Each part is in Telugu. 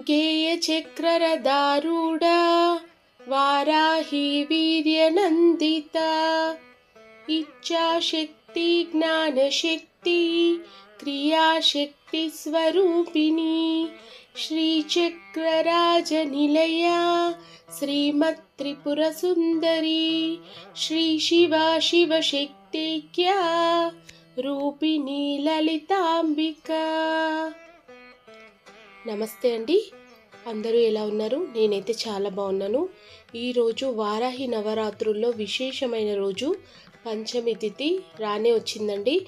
गेयचक्ररदारूढा वाराही वीर्यनन्दिता इच्छाशक्ति ज्ञानशक्ति क्रियाशक्तिस्वरूपिणी श्रीचक्रराजनिलया श्रीमत्त्रिपुरसुन्दरी श्रीशिवा शिवशक्तिज्ञा रूपिणी ललिताम्बिका। నమస్తే అండి. అందరూ ఎలా ఉన్నారు? నేనైతే చాలా బాగున్నాను. ఈరోజు వారాహి నవరాత్రుల్లో విశేషమైన రోజు పంచమి తిథి రానే వచ్చిందండి.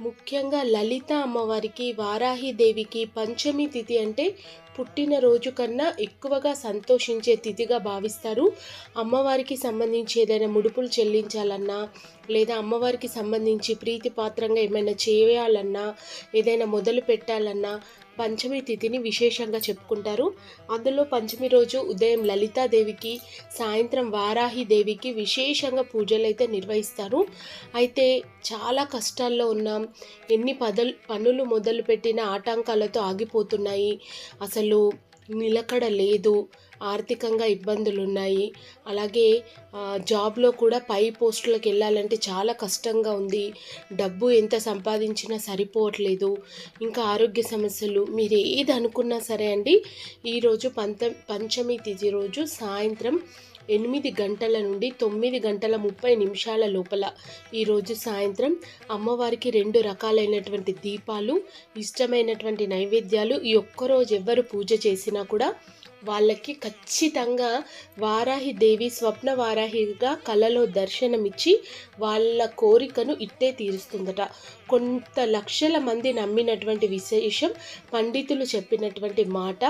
ముఖ్యంగా లలిత అమ్మవారికి వారాహి దేవికి పంచమి తిథి అంటే పుట్టినరోజు కన్నా ఎక్కువగా సంతోషించే తిథిగా భావిస్తారు. అమ్మవారికి సంబంధించి ఏదైనా ముడుపులు చెల్లించాలన్నా లేదా అమ్మవారికి సంబంధించి ప్రీతిపాత్రంగా ఏమైనా చేయాలన్నా ఏదైనా మొదలు పెట్టాలన్నా పంచమి తిథిని విశేషంగా చెప్పుకుంటారు. అందులో పంచమి రోజు ఉదయం లలితాదేవికి సాయంత్రం వారాహి దేవికి విశేషంగా పూజలు అయితే నిర్వహిస్తారు. అయితే చాలా కష్టాల్లో ఉన్నాం. ఎన్ని పదలు పనులు మొదలుపెట్టిన ఆటంకాలతో ఆగిపోతున్నాయి. అసలు నిలకడ లేదు ఆర్థికంగా ఇబ్బందులు ఉన్నాయి అలాగే జాబ్లో కూడా పై పోస్టులకు వెళ్ళాలంటే చాలా కష్టంగా ఉంది. డబ్బు ఎంత సంపాదించినా సరిపోవట్లేదు. ఇంకా ఆరోగ్య సమస్యలు మీరు ఏది అనుకున్నా సరే అండి ఈరోజు పంత పంచమి తిథి రోజు సాయంత్రం ఎనిమిది గంటల నుండి తొమ్మిది గంటల ముప్పై నిమిషాల లోపల. ఈరోజు సాయంత్రం అమ్మవారికి రెండు రకాలైనటువంటి దీపాలు ఇష్టమైనటువంటి నైవేద్యాలు ఈ ఒక్కరోజు ఎవ్వరు పూజ చేసినా కూడా వాళ్ళకి ఖచ్చితంగా వారాహి దేవి స్వప్న వారాహిగా కలలో దర్శనమిచ్చి వాళ్ళ కోరికను ఇట్టే తీరుస్తుందట. కొంత లక్షల మంది నమ్మినటువంటి విశేషం పండితులు చెప్పినటువంటి మాట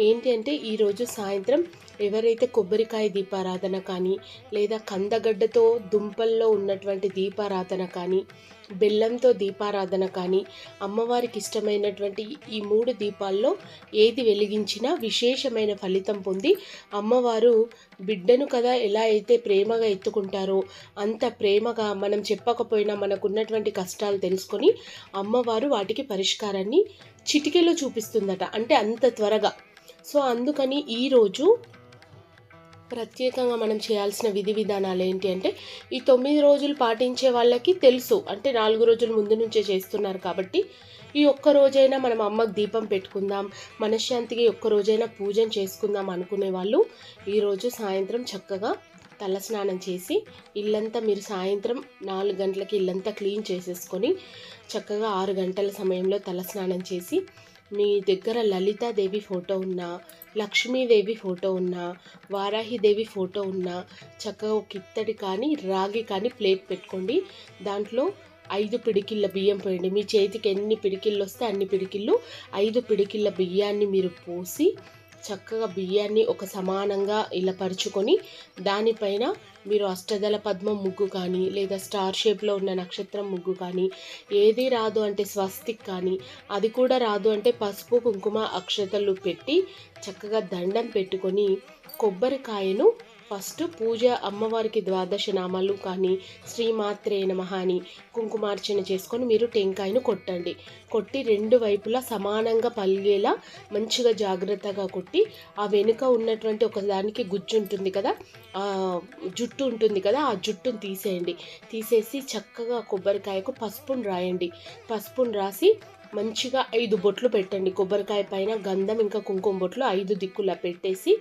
ఏంటి అంటే ఈరోజు సాయంత్రం ఎవరైతే కొబ్బరికాయ దీపారాధన కానీ లేదా కందగడ్డతో దుంపల్లో ఉన్నటువంటి దీపారాధన కానీ బెల్లంతో దీపారాధన కానీ అమ్మవారికి ఇష్టమైనటువంటి ఈ మూడు దీపాల్లో ఏది వెలిగించినా విశేషమైన ఫలితం పొంది అమ్మవారు బిడ్డను కదా ఎలా అయితే ప్రేమగా ఎత్తుకుంటారో అంత ప్రేమగా మనం చెప్పకపోయినా మనకున్నటువంటి కష్టాలు తెలుసుకొని అమ్మవారు వాటికి పరిష్కారాన్ని చిటికెలో చూపిస్తుందట అంటే అంత త్వరగా. సో అందుకని ఈరోజు ప్రత్యేకంగా మనం చేయాల్సిన విధి విధానాలు ఏంటి అంటే ఈ తొమ్మిది రోజులు పాటించే వాళ్ళకి తెలుసు. అంటే నాలుగు రోజుల ముందు నుంచే చేస్తున్నారు కాబట్టి ఈ ఒక్క రోజైనా మనం అమ్మకు దీపం పెట్టుకుందాం మనశ్శాంతికి ఒక్క రోజైనా పూజను చేసుకుందాం అనుకునే వాళ్ళు ఈరోజు సాయంత్రం చక్కగా తలస్నానం చేసి ఇల్లంతా మీరు సాయంత్రం నాలుగు గంటలకి ఇల్లంతా క్లీన్ చేసేసుకొని చక్కగా ఆరు గంటల సమయంలో తలస్నానం చేసి మీ దగ్గర లలితాదేవి ఫోటో ఉన్నా లక్ష్మీదేవి ఫోటో ఉన్నా వారాహిదేవి ఫోటో ఉన్నా చక్కగా ఒక ఇత్తడి కానీ రాగి కానీ ప్లేట్ పెట్టుకోండి. దాంట్లో ఐదు పిడికిళ్ళ బియ్యం పోయండి. మీ చేతికి ఎన్ని పిడికిళ్ళు వస్తే అన్ని పిడికిళ్ళు ఐదు పిడికిళ్ళ బియ్యాన్ని మీరు పోసి చక్కగా బియ్యాన్ని ఒక సమానంగా ఇలా పరుచుకొని దానిపైన మీరు అష్టదళ పద్మం ముగ్గు కానీ లేదా స్టార్ షేప్లో ఉన్న నక్షత్రం ముగ్గు కానీ ఏది రాదు అంటే స్వస్తిక్ కానీ అది కూడా రాదు అంటే పసుపు కుంకుమ అక్షతలు పెట్టి చక్కగా దండం పెట్టుకొని కొబ్బరికాయను ఫస్ట్ పూజ అమ్మవారికి ద్వాదశ నామాలు కానీ శ్రీమాత్రే నమ అని కుంకుమార్చన చేసుకొని మీరు టెంకాయను కొట్టండి. కొట్టి రెండు వైపులా సమానంగా పలిగేలా మంచిగా జాగ్రత్తగా కొట్టి ఆ వెనుక ఉన్నటువంటి ఒకదానికి గుజ్జు ఉంటుంది కదా జుట్టు ఉంటుంది కదా ఆ జుట్టును తీసేయండి. తీసేసి చక్కగా కొబ్బరికాయకు పసుపును రాయండి. పసుపును రాసి మంచిగా ఐదు బొట్లు పెట్టండి. కొబ్బరికాయ పైన గంధం ఇంకా కుంకుమ బొట్లు ఐదు దిక్కులా పెట్టేసి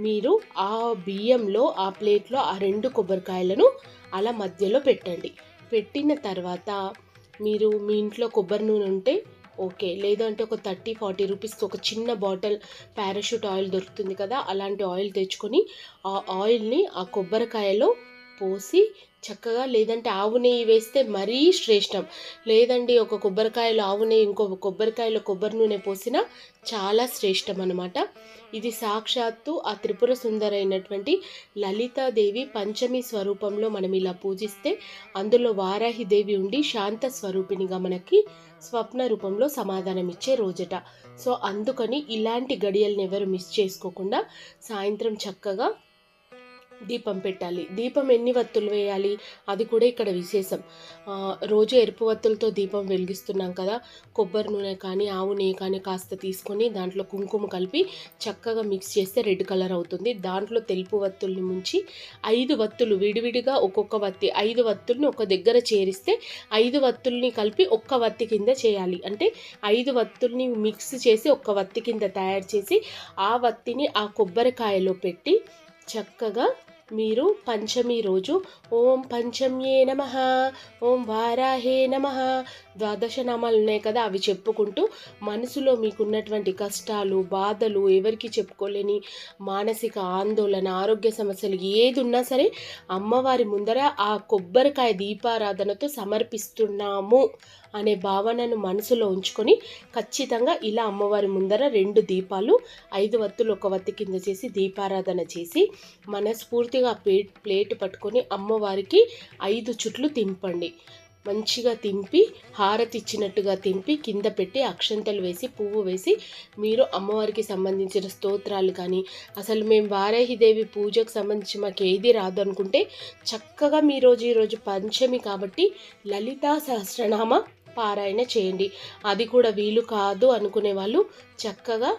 మీరు ఆ బియ్యంలో ఆ ప్లేట్లో ఆ రెండు కొబ్బరికాయలను అలా మధ్యలో పెట్టండి. పెట్టిన తర్వాత మీరు మీ ఇంట్లో కొబ్బరి నూనె ఉంటే ఓకే. లేదంటే ఒక థర్టీ ఫార్టీ రూపీస్కి ఒక చిన్న బాటిల్ పారాషూట్ ఆయిల్ దొరుకుతుంది కదా అలాంటి ఆయిల్ తెచ్చుకొని ఆ ఆయిల్ని ఆ కొబ్బరికాయలో పోసి చక్కగా లేదంటే ఆవు నెయ్యి వేస్తే మరీ శ్రేష్టం. లేదండి ఒక కొబ్బరికాయలో ఆవు నెయ్యి ఇంకో కొబ్బరికాయలో కొబ్బరి నూనె పోసినా చాలా శ్రేష్టం అనమాట ఇది సాక్షాత్తు ఆ త్రిపుర సుందరైనటువంటి లలితాదేవి పంచమి స్వరూపంలో మనం ఇలా పూజిస్తే అందులో వారాహిదేవి ఉండి శాంత స్వరూపిణిగా మనకి స్వప్న రూపంలో సమాధానం ఇచ్చే రోజట. సో అందుకని ఇలాంటి గడియల్ని ఎవరు మిస్ చేసుకోకుండా సాయంత్రం చక్కగా దీపం పెట్టాలి. దీపం ఎన్ని వత్తులు వేయాలి? అది కూడా ఇక్కడ విశేషం. రోజు ఎరుపు వత్తులతో దీపం వెలిగిస్తున్నాం కదా. కొబ్బరి నూనె కానీ ఆవు నెయ్యి కానీ కాస్త తీసుకొని దాంట్లో కుంకుమ కలిపి చక్కగా మిక్స్ చేస్తే రెడ్ కలర్ అవుతుంది. దాంట్లో తెలుపు వత్తుల్ని ముంచి ఐదు వత్తులు విడివిడిగా ఒక్కొక్క వత్తి ఐదు వత్తుల్ని ఒక దగ్గర చేరిస్తే ఐదు వత్తుల్ని కలిపి ఒక్క వత్తి కింద చేయాలి. అంటే ఐదు వత్తుల్ని మిక్స్ చేసి ఒక్క వత్తి కింద తయారు చేసి ఆ వత్తిని ఆ కొబ్బరికాయలో పెట్టి చక్కగా మీరు పంచమి రోజు ఓం పంచమ్యే నమ ఓం వారాహే నమ. ద్వాదశ నామాలు ఉన్నాయి కదా అవి చెప్పుకుంటూ మనసులో మీకున్నటువంటి కష్టాలు బాధలు ఎవరికి చెప్పుకోలేని మానసిక ఆందోళన ఆరోగ్య సమస్యలు ఏది ఉన్నా సరే అమ్మవారి ముందర ఆ కొబ్బరికాయ దీపారాధనతో సమర్పిస్తున్నాము. అనే భావనను మనసులో ఉంచుకొని ఖచ్చితంగా ఇలా అమ్మవారి ముందర రెండు దీపాలు ఐదు వత్తులు ఒక వత్తి కింద చేసి దీపారాధన చేసి మనస్ఫూర్తిగా ప్లే ప్లేట్ పట్టుకొని అమ్మవారికి ఐదు చుట్లు తింపండి. మంచిగా తింపి హారతి ఇచ్చినట్టుగా తింపి కింద పెట్టి అక్షంతలు వేసి పువ్వు వేసి మీరు అమ్మవారికి సంబంధించిన స్తోత్రాలు కానీ అసలు మేము వారాహిదేవి పూజకు సంబంధించి మాకు ఏది రాదు అనుకుంటే చక్కగా మీ రోజు ఈరోజు పంచమి కాబట్టి లలితా సహస్రనామ పారాయణ చేయండి. అది కూడా వీలు కాదు అనుకునే వాళ్ళు చక్కగా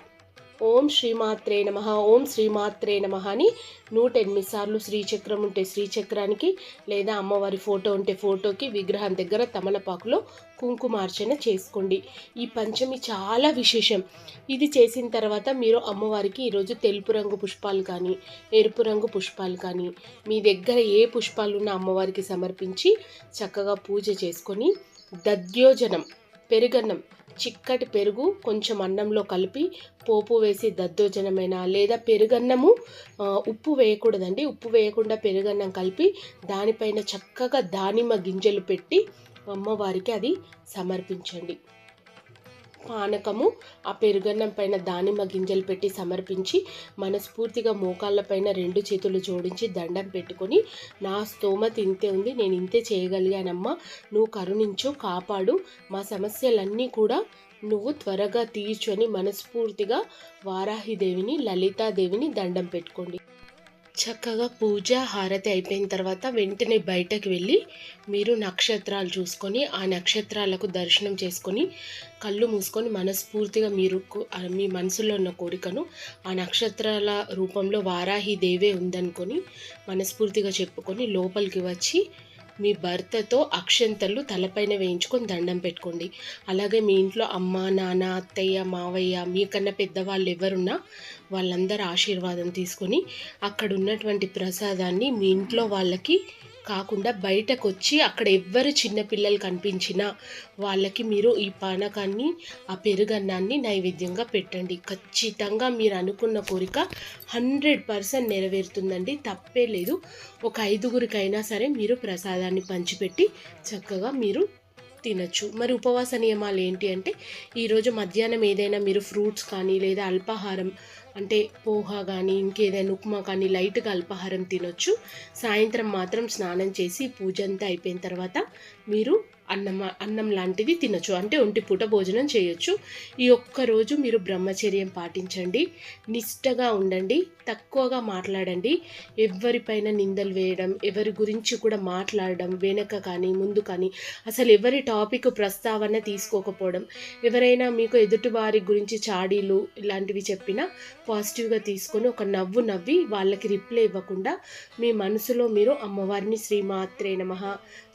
ఓం శ్రీమాత్రే నమ ఓం శ్రీమాత్రే నమ అని నూట ఎనిమిది సార్లు శ్రీచక్రం ఉంటే శ్రీచక్రానికి లేదా అమ్మవారి ఫోటో ఉంటే ఫోటోకి విగ్రహం దగ్గర తమలపాకులో కుంకుమార్చన చేసుకోండి. ఈ పంచమి చాలా విశేషం. ఇది చేసిన తర్వాత మీరు అమ్మవారికి ఈరోజు తెలుపు రంగు పుష్పాలు కానీ ఎరుపు రంగు పుష్పాలు కానీ మీ దగ్గర ఏ పుష్పాలు ఉన్న అమ్మవారికి సమర్పించి చక్కగా పూజ చేసుకొని దద్యోజనం పెరుగన్నం. చిక్కటి పెరుగు కొంచెం అన్నంలో కలిపి పోపు వేసి దద్దోజనమైన లేదా పెరుగన్నము? ఉప్పు వేయకూడదండి. ఉప్పు వేయకుండా పెరుగన్నం కలిపి దానిపైన చక్కగా దానిమ్మ గింజలు పెట్టి అమ్మవారికి అది సమర్పించండి. పానకము ఆ పెరుగన్నం పైన దానిమ్మ గింజలు పెట్టి సమర్పించి మనస్ఫూర్తిగా మోకాళ్ళ పైన రెండు చేతులు జోడించి దండం పెట్టుకొని నా స్తోమత ఇంతే ఉంది నేను ఇంతే చేయగలిగానమ్మా నువ్వు కరుణించు కాపాడు మా సమస్యలన్నీ కూడా నువ్వు త్వరగా తీర్చు అని మనస్ఫూర్తిగా వారాహిదేవిని లలితాదేవిని దండం పెట్టుకోండి. చక్కగా పూజ హారతి అయిపోయిన తర్వాత వెంటనే బయటకు వెళ్ళి మీరు నక్షత్రాలు చూసుకొని ఆ నక్షత్రాలకు దర్శనం చేసుకొని కళ్ళు మూసుకొని మనస్ఫూర్తిగా మీరు మీ మనసులో ఉన్న కోరికను ఆ నక్షత్రాల రూపంలో వారాహి దేవే ఉందనుకొని మనస్ఫూర్తిగా చెప్పుకొని లోపలికి వచ్చి మీ భర్తతో అక్షంతలు తలపైన వేయించుకొని దండం పెట్టుకోండి. అలాగే మీ ఇంట్లో అమ్మ నాన్న అత్తయ్య మావయ్య మీకన్నా పెద్దవాళ్ళు ఎవరున్నా వాళ్ళందరి ఆశీర్వాదం తీసుకొని అక్కడ ఉన్నటువంటి ప్రసాదాన్ని మీ ఇంట్లో వాళ్ళకి కాకుండా బయటకు వచ్చి అక్కడ ఎవ్వరు చిన్నపిల్లలు కనిపించినా వాళ్ళకి మీరు ఈ పానకాన్ని ఆ పెరుగన్నాన్ని నైవేద్యంగా పెట్టండి. ఖచ్చితంగా మీరు అనుకున్న కోరిక హండ్రెడ్ పర్సెంట్ నెరవేరుతుందండి. తప్పే లేదు. ఒక ఐదుగురికైనా సరే మీరు ప్రసాదాన్ని పంచిపెట్టి చక్కగా మీరు తినచ్చు. మరి ఉపవాస నియమాలు ఏంటి అంటే ఈరోజు మధ్యాహ్నం ఏదైనా మీరు ఫ్రూట్స్ కానీ లేదా అల్పాహారం అంటే పోహా కానీ ఇంకేదైనా ఉప్మా కానీ లైట్గా అల్పాహారం తినొచ్చు. సాయంత్రం మాత్రం స్నానం చేసి పూజ అంతా అయిపోయిన తర్వాత మీరు అన్నం అన్నం లాంటిది తినచ్చు. అంటే ఒంటి పూట భోజనం చేయొచ్చు. ఈ ఒక్క రోజు మీరు బ్రహ్మచర్యం పాటించండి. నిష్టగా ఉండండి. తక్కువగా మాట్లాడండి. ఎవరిపైన నిందలు వేయడం ఎవరి గురించి కూడా మాట్లాడడం వెనక కానీ ముందు కానీ అసలు ఎవరి టాపిక్ ప్రస్తావన తీసుకోకపోవడం ఎవరైనా మీకు ఎదుటి వారి గురించి చాడీలు ఇలాంటివి చెప్పినా పాజిటివ్గా తీసుకొని ఒక నవ్వు నవ్వి వాళ్ళకి రిప్లై ఇవ్వకుండా మీ మనసులో మీరు అమ్మవారిని శ్రీమాత్రే నమ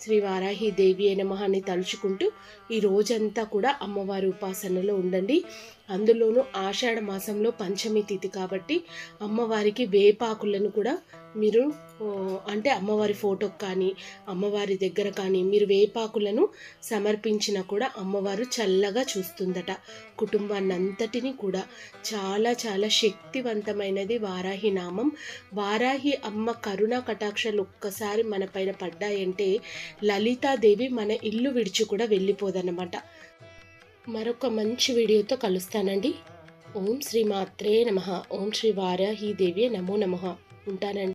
శ్రీ వారాహి దేవి నమ అని తలుచుకుంటూ ఈ రోజంతా కూడా అమ్మవారి ఉపాసనలో ఉండండి. అందులోనూ ఆషాఢ మాసంలో పంచమి తిథి కాబట్టి అమ్మవారికి వేపాకులను కూడా మీరు అంటే అమ్మవారి ఫోటోకి కానీ అమ్మవారి దగ్గర కానీ మీరు వేపాకులను సమర్పించినా కూడా అమ్మవారు చల్లగా చూస్తుందట. కుటుంబాన్ని అంతటిని కూడా చాలా చాలా శక్తివంతమైనది వారాహి నామం. వారాహి అమ్మ కరుణా కటాక్షలు ఒక్కసారి మన పైన పడ్డాయంటే లలితాదేవి మన ఇల్లు విడిచి కూడా వెళ్ళిపోదన్నమాట. మరొక మంచి వీడియోతో కలుస్తానండి. ఓం శ్రీ మాత్రే నమ. ఓం శ్రీ వారాహి దేవి నమో నమ. ఉంటానండి.